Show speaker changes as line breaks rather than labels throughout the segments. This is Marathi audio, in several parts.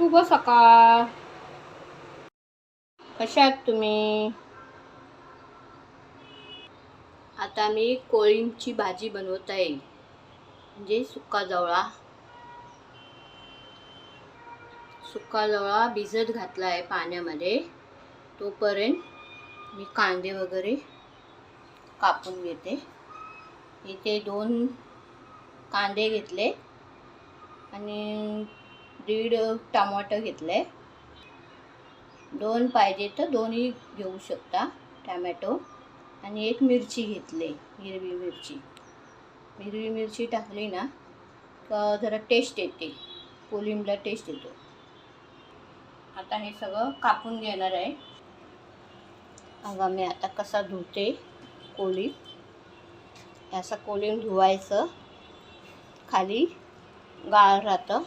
शुभ सकाळ. कशा आहात तुम्ही? आता मी कोळींची भाजी बनवत आहे. म्हणजे सुका जवळा. सुका जवळा भिजत घातला आहे पाण्यामध्ये. तोपर्यंत मी कांदे वगैरे कापून घेते. इथे दोन कांदे घेतले. आणि दीड टमाटर घेतले दोन पाहिजे तर दोन्ही घेऊ शकता टॅमॅटो. आणि एक मिरची घेतली हिरवी मिरची. हिरवी मिरची टाकली ना का जरा टेस्ट येते. कोलिंबला टेस्ट येतो. आता हे सगळं कापून घेणार आहे. अगं मी आता कसा धुते कोलिंब असं कोलिंब धुवायचं. खाली गाळ राहतं.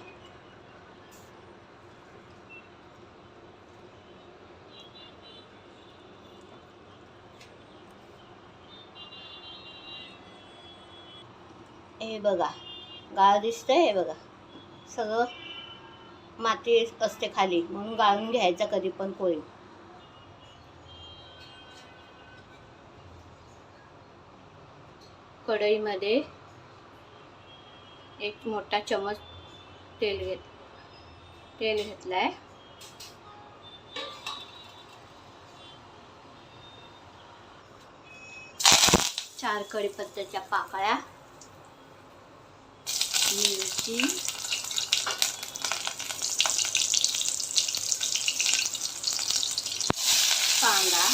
हे बघा. गाळ दिसतंय हे बघा. सगळं माती असते खाली. म्हणून गाळून घ्यायचं कधी पण कोळी. कढईमध्ये एक मोठा चमच तेल घेत तेल घेतलाय. आहे चार कढीपत्त्याच्या पाकळ्या. मिरची कांदा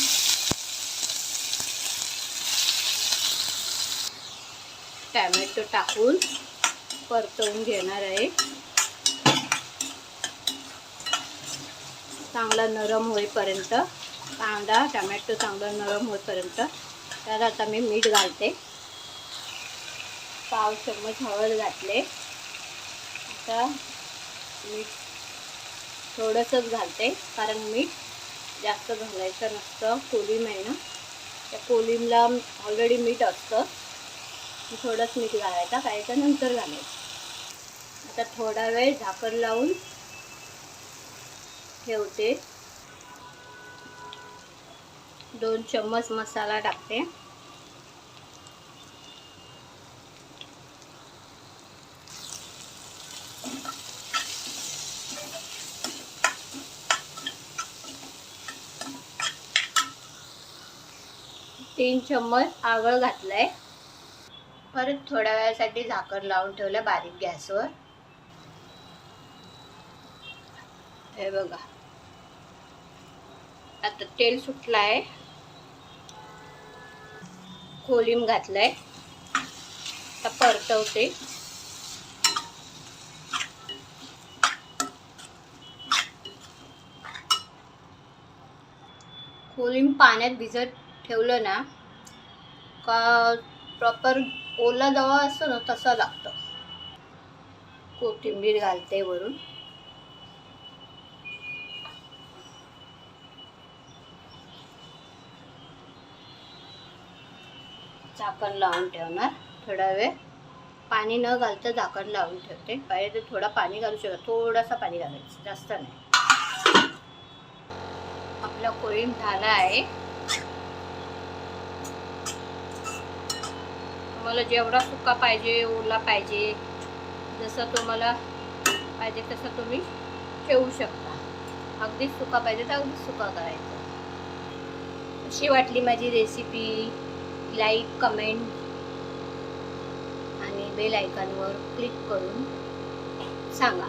टॅमॅटो टाकून परतवून घेणार आहे. चांगला नरम होईपर्यंत कांदा टमॅटो चांगला नरम होईपर्यंत त्यात आता मी मीठ घालते. पाव चम्मच हळद घातले. आता मीठ थोडंसंच घालते कारण मीठ जास्त घालायचं नसतं कोलिम आहे ना. त्या कोलिमला ऑलरेडी मीठ असतं. थोडंच मीठ घालायचं काय नंतर घालायचं. आता थोडा वेळ झाकण लावून ठेवते. दोन चम्मच मसाला टाकते. तीन चम्मच आगळ घातलंय. परत थोड्या वेळासाठी झाकण लावून ठेवलं बारीक गॅसवर. हे बघा. आता तेल सुटलाय. कोलिम घातलाय. आता परतवते. कोलिम पाण्यात भिजत ठेवलं ना का प्रॉपर ओला दवा असतो ना तसा लागतो. कोथिंबीर घालते वरून. झाकण लावून ठेवणार थोडा वेळ. पाणी न घालता झाकण लावून ठेवते. पाहिजे तर थोडा पाणी घालू शकतो थोडासा पाणी घालायचं जास्त नाही. आपला कोळीम झाला आहे. तुम्हाला जेवढा सुका पाहिजे ओला पाहिजे जसं तुम्हाला पाहिजे तसं तुम्ही ठेवू शकता. अगदीच सुका पाहिजे तर अगदीच सुका करायचं. अशी वाटली माझी रेसिपी लाईक कमेंट आणि बेल आयकॉनवर क्लिक करून सांगा.